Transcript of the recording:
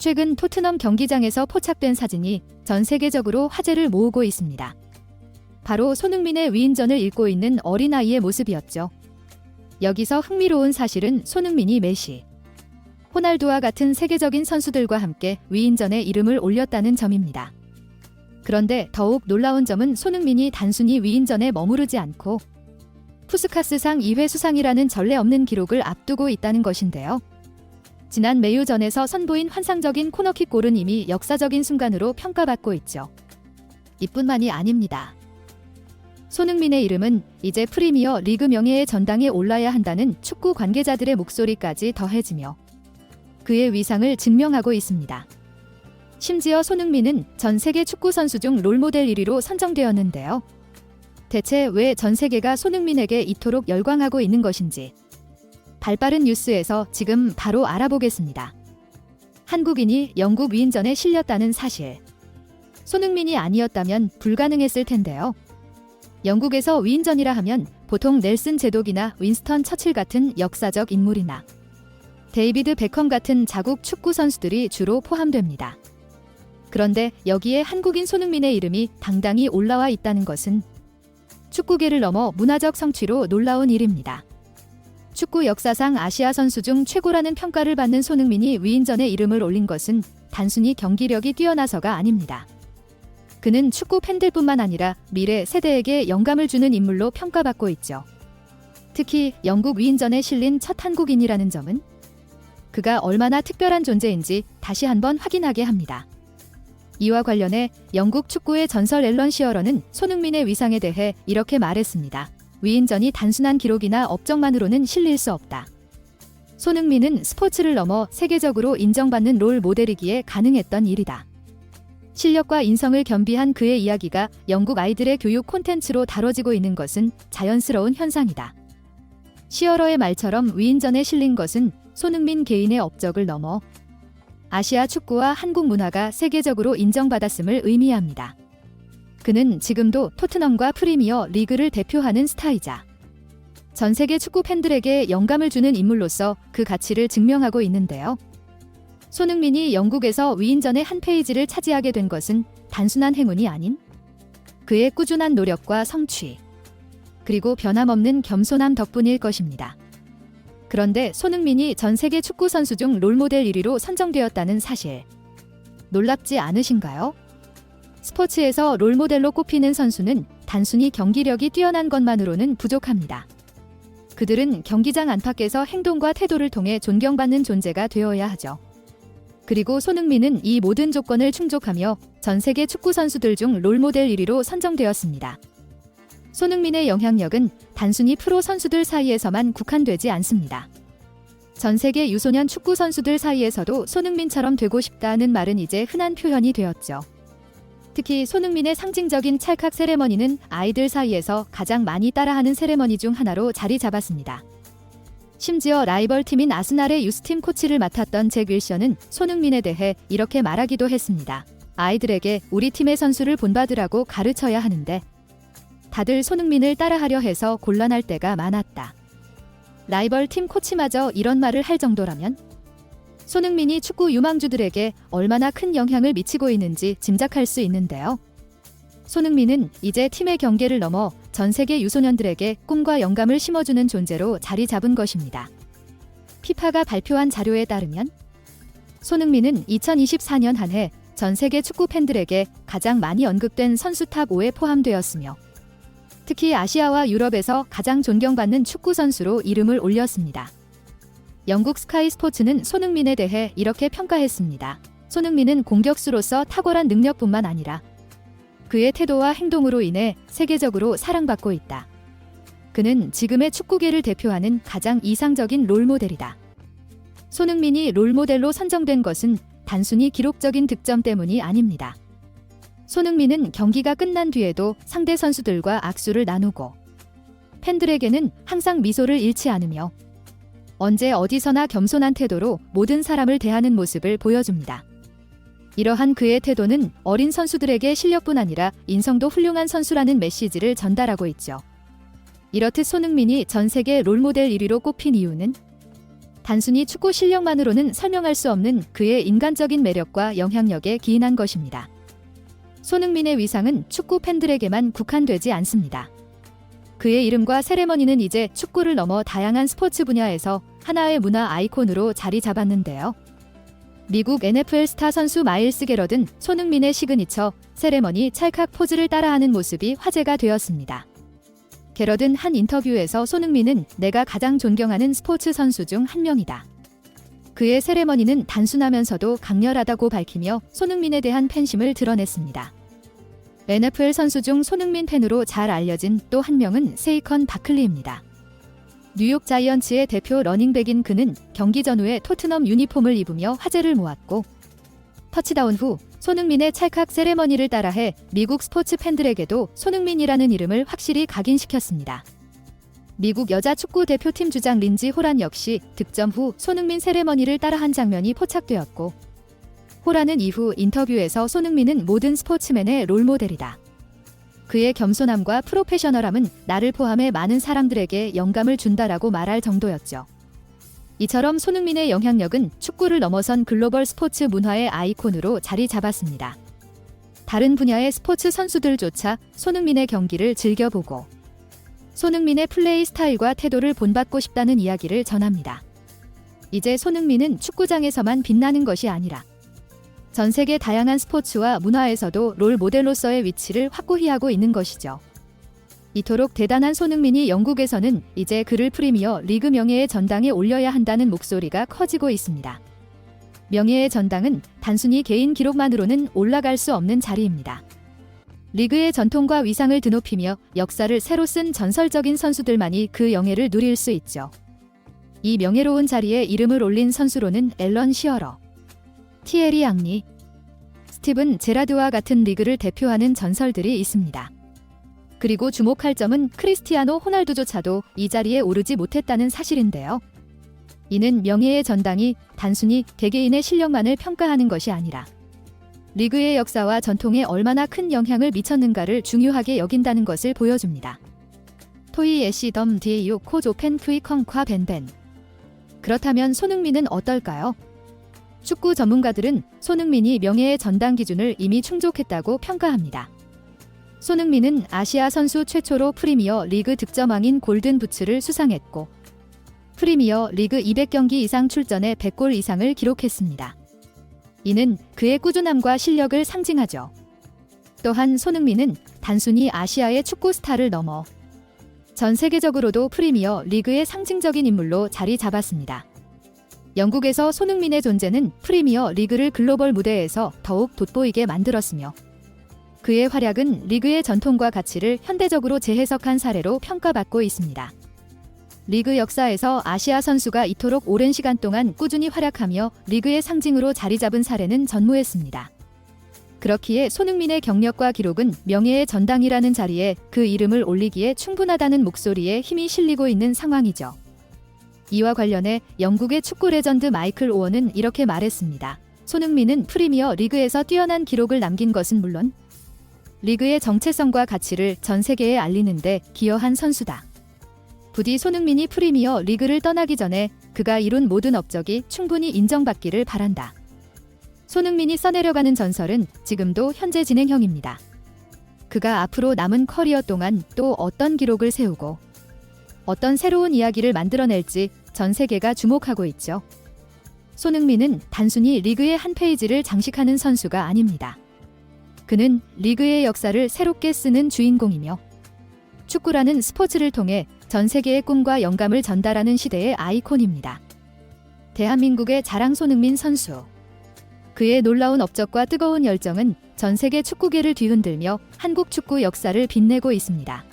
최근 토트넘 경기장에서 포착된 사진이 전 세계적으로 화제를 모으고 있습니다. 바로 손흥민의 위인전을 읽고 있는 어린아이의 모습이었죠. 여기서 흥미로운 사실은 손흥민이 메시, 호날두와 같은 세계적인 선수들과 함께 위인전에 이름을 올렸다는 점입니다. 그런데 더욱 놀라운 점은 손흥민이 단순히 위인전에 머무르지 않고 푸스카스상 2회 수상이라는 전례 없는 기록을 앞두고 있다는 것인데요. 지난 메유전에서 선보인 환상적인 코너킥 골은 이미 역사적인 순간으로 평가받고 있죠. 이뿐만이 아닙니다. 손흥민의 이름은 이제 프리미어 리그 명예의 전당에 올라야 한다는 축구 관계자들의 목소리까지 더해지며 그의 위상을 증명하고 있습니다. 심지어 손흥민은 전 세계 축구 선수 중 롤모델 1위로 선정되었는데요. 대체 왜 전 세계가 손흥민에게 이토록 열광하고 있는 것인지 발빠른 뉴스에서 지금 바로 알아보겠습니다. 한국인이 영국 위인전에 실렸다는 사실. 손흥민이 아니었다면 불가능했을 텐데요. 영국에서 위인전이라 하면 보통 넬슨 제독이나 윈스턴 처칠 같은 역사적 인물이나 데이비드 베컴 같은 자국 축구 선수들이 주로 포함됩니다. 그런데 여기에 한국인 손흥민의 이름이 당당히 올라와 있다는 것은 축구계를 넘어 문화적 성취로 놀라운 일입니다. 축구 역사상 아시아 선수 중 최고라는 평가를 받는 손흥민이 위인전에 이름을 올린 것은 단순히 경기력이 뛰어나서가 아닙니다. 그는 축구 팬들뿐만 아니라 미래 세대에게 영감을 주는 인물로 평가받고 있죠. 특히 영국 위인전에 실린 첫 한국인이라는 점은 그가 얼마나 특별한 존재인지 다시 한번 확인하게 합니다. 이와 관련해 영국 축구의 전설 앨런 시어러는 손흥민의 위상에 대해 이렇게 말했습니다. 위인전이 단순한 기록이나 업적만으로는 실릴 수 없다. 손흥민은 스포츠를 넘어 세계적으로 인정받는 롤 모델이기에 가능했던 일이다. 실력과 인성을 겸비한 그의 이야기가 영국 아이들의 교육 콘텐츠로 다뤄지고 있는 것은 자연스러운 현상이다. 시어러의 말처럼 위인전에 실린 것은 손흥민 개인의 업적을 넘어 아시아 축구와 한국 문화가 세계적으로 인정받았음을 의미합니다. 그는 지금도 토트넘과 프리미어 리그를 대표하는 스타이자 전 세계 축구 팬들에게 영감을 주는 인물로서 그 가치를 증명하고 있는데요. 손흥민이 영국에서 위인전의 한 페이지를 차지하게 된 것은 단순한 행운이 아닌 그의 꾸준한 노력과 성취, 그리고 변함없는 겸손함 덕분일 것입니다. 그런데 손흥민이 전 세계 축구 선수 중 롤모델 1위로 선정되었다는 사실. 놀랍지 않으신가요? 스포츠에서 롤모델로 꼽히는 선수는 단순히 경기력이 뛰어난 것만으로는 부족합니다. 그들은 경기장 안팎에서 행동과 태도를 통해 존경받는 존재가 되어야 하죠. 그리고 손흥민은 이 모든 조건을 충족하며 전 세계 축구 선수들 중 롤모델 1위로 선정되었습니다. 손흥민의 영향력은 단순히 프로 선수들 사이에서만 국한되지 않습니다. 전 세계 유소년 축구 선수들 사이에서도 손흥민처럼 되고 싶다는 말은 이제 흔한 표현이 되었죠. 특히 손흥민의 상징적인 찰칵 세레머니는 아이들 사이에서 가장 많이 따라하는 세레머니 중 하나로 자리 잡았습니다. 심지어 라이벌 팀인 아스날의 유스팀 코치를 맡았던 잭 윌셔는 손흥민에 대해 이렇게 말하기도 했습니다. 아이들에게 우리 팀의 선수를 본받으라고 가르쳐야 하는데 다들 손흥민을 따라하려 해서 곤란할 때가 많았다. 라이벌 팀 코치마저 이런 말을 할 정도라면 손흥민이 축구 유망주들에게 얼마나 큰 영향을 미치고 있는지 짐작할 수 있는데요. 손흥민은 이제 팀의 경계를 넘어 전 세계 유소년들에게 꿈과 영감을 심어주는 존재로 자리 잡은 것입니다. 피파가 발표한 자료에 따르면 손흥민은 2024년 한 해 전 세계 축구 팬들에게 가장 많이 언급된 선수 탑 5에 포함되었으며 특히 아시아와 유럽에서 가장 존경받는 축구 선수로 이름을 올렸습니다. 영국 스카이 스포츠는 손흥민에 대해 이렇게 평가했습니다. 손흥민은 공격수로서 탁월한 능력뿐만 아니라 그의 태도와 행동으로 인해 세계적으로 사랑받고 있다. 그는 지금의 축구계를 대표하는 가장 이상적인 롤모델이다. 손흥민이 롤모델로 선정된 것은 단순히 기록적인 득점 때문이 아닙니다. 손흥민은 경기가 끝난 뒤에도 상대 선수들과 악수를 나누고 팬들에게는 항상 미소를 잃지 않으며 언제 어디서나 겸손한 태도로 모든 사람을 대하는 모습을 보여줍니다. 이러한 그의 태도는 어린 선수들에게 실력뿐 아니라 인성도 훌륭한 선수라는 메시지를 전달하고 있죠. 이렇듯 손흥민이 전 세계 롤모델 1위로 꼽힌 이유는 단순히 축구 실력만으로는 설명할 수 없는 그의 인간적인 매력과 영향력에 기인한 것입니다. 손흥민의 위상은 축구 팬들에게만 국한되지 않습니다. 그의 이름과 세레머니는 이제 축구를 넘어 다양한 스포츠 분야에서 하나의 문화 아이콘으로 자리 잡았는데요. 미국 NFL 스타 선수 마일스 게러든 손흥민의 시그니처 세레머니 찰칵 포즈를 따라하는 모습이 화제가 되었습니다. 게러든 한 인터뷰에서 손흥민은 내가 가장 존경하는 스포츠 선수 중 한 명이다. 그의 세레머니는 단순하면서도 강렬하다고 밝히며 손흥민에 대한 팬심을 드러냈습니다. NFL 선수 중 손흥민 팬으로 잘 알려진 또 한 명은 세이컨 바클리입니다. 뉴욕 자이언츠의 대표 러닝백인 그는 경기 전후에 토트넘 유니폼을 입으며 화제를 모았고 터치다운 후 손흥민의 찰칵 세레머니를 따라해 미국 스포츠 팬들에게도 손흥민이라는 이름을 확실히 각인시켰습니다. 미국 여자 축구 대표팀 주장 린지 호란 역시 득점 후 손흥민 세레머니를 따라한 장면이 포착되었고 호란은 이후 인터뷰에서 손흥민은 모든 스포츠맨의 롤모델이다. 그의 겸손함과 프로페셔널함은 나를 포함해 많은 사람들에게 영감을 준다라고 말할 정도였죠. 이처럼 손흥민의 영향력은 축구를 넘어선 글로벌 스포츠 문화의 아이콘으로 자리 잡았습니다. 다른 분야의 스포츠 선수들조차 손흥민의 경기를 즐겨보고 손흥민의 플레이 스타일과 태도를 본받고 싶다는 이야기를 전합니다. 이제 손흥민은 축구장에서만 빛나는 것이 아니라 전 세계 다양한 스포츠와 문화에서도 롤 모델로서의 위치를 확고히 하고 있는 것이죠. 이토록 대단한 손흥민이 영국에서는 이제 그를 프리미어 리그 명예의 전당에 올려야 한다는 목소리가 커지고 있습니다. 명예의 전당은 단순히 개인 기록만으로는 올라갈 수 없는 자리입니다. 리그의 전통과 위상을 드높이며 역사를 새로 쓴 전설적인 선수들만이 그 영예를 누릴 수 있죠. 이 명예로운 자리에 이름을 올린 선수로는 앨런 시어러, 티에리 앙리, 스티븐 제라드와 같은 리그를 대표하는 전설들이 있습니다. 그리고 주목할 점은 크리스티아노 호날두조차도 이 자리에 오르지 못했다는 사실인데요. 이는 명예의 전당이 단순히 개개인의 실력만을 평가하는 것이 아니라 리그의 역사와 전통에 얼마나 큰 영향을 미쳤는가를 중요하게 여긴다는 것을 보여줍니다. 토이 에시 덤 디에유 코조펜 큐이 컹 과 벤벤 그렇다면 손흥민은 어떨까요? 축구 전문가들은 손흥민이 명예의 전당 기준을 이미 충족했다고 평가합니다. 손흥민은 아시아 선수 최초로 프리미어 리그 득점왕인 골든 부츠를 수상했고 프리미어 리그 200경기 이상 출전에 100골 이상을 기록했습니다. 이는 그의 꾸준함과 실력을 상징하죠. 또한 손흥민은 단순히 아시아의 축구 스타를 넘어 전 세계적으로도 프리미어 리그의 상징적인 인물로 자리 잡았습니다. 영국에서 손흥민의 존재는 프리미어 리그를 글로벌 무대에서 더욱 돋보이게 만들었으며 그의 활약은 리그의 전통과 가치를 현대적으로 재해석한 사례로 평가받고 있습니다. 리그 역사에서 아시아 선수가 이토록 오랜 시간 동안 꾸준히 활약하며 리그의 상징으로 자리 잡은 사례는 전무했습니다. 그렇기에 손흥민의 경력과 기록은 명예의 전당이라는 자리에 그 이름을 올리기에 충분하다는 목소리에 힘이 실리고 있는 상황이죠. 이와 관련해 영국의 축구 레전드 마이클 오원은 이렇게 말했습니다. 손흥민은 프리미어 리그에서 뛰어난 기록을 남긴 것은 물론 리그의 정체성과 가치를 전 세계에 알리는데 기여한 선수다. 부디 손흥민이 프리미어 리그를 떠나기 전에 그가 이룬 모든 업적이 충분히 인정받기를 바란다. 손흥민이 써내려가는 전설은 지금도 현재 진행형입니다. 그가 앞으로 남은 커리어 동안 또 어떤 기록을 세우고 어떤 새로운 이야기를 만들어낼지 전 세계가 주목하고 있죠. 손흥민은 단순히 리그의 한 페이지를 장식하는 선수가 아닙니다. 그는 리그의 역사를 새롭게 쓰는 주인공이며 축구라는 스포츠를 통해 전 세계의 꿈과 영감을 전달하는 시대의 아이콘입니다. 대한민국의 자랑 손흥민 선수. 그의 놀라운 업적과 뜨거운 열정은 전 세계 축구계를 뒤흔들며 한국 축구 역사를 빛내고 있습니다.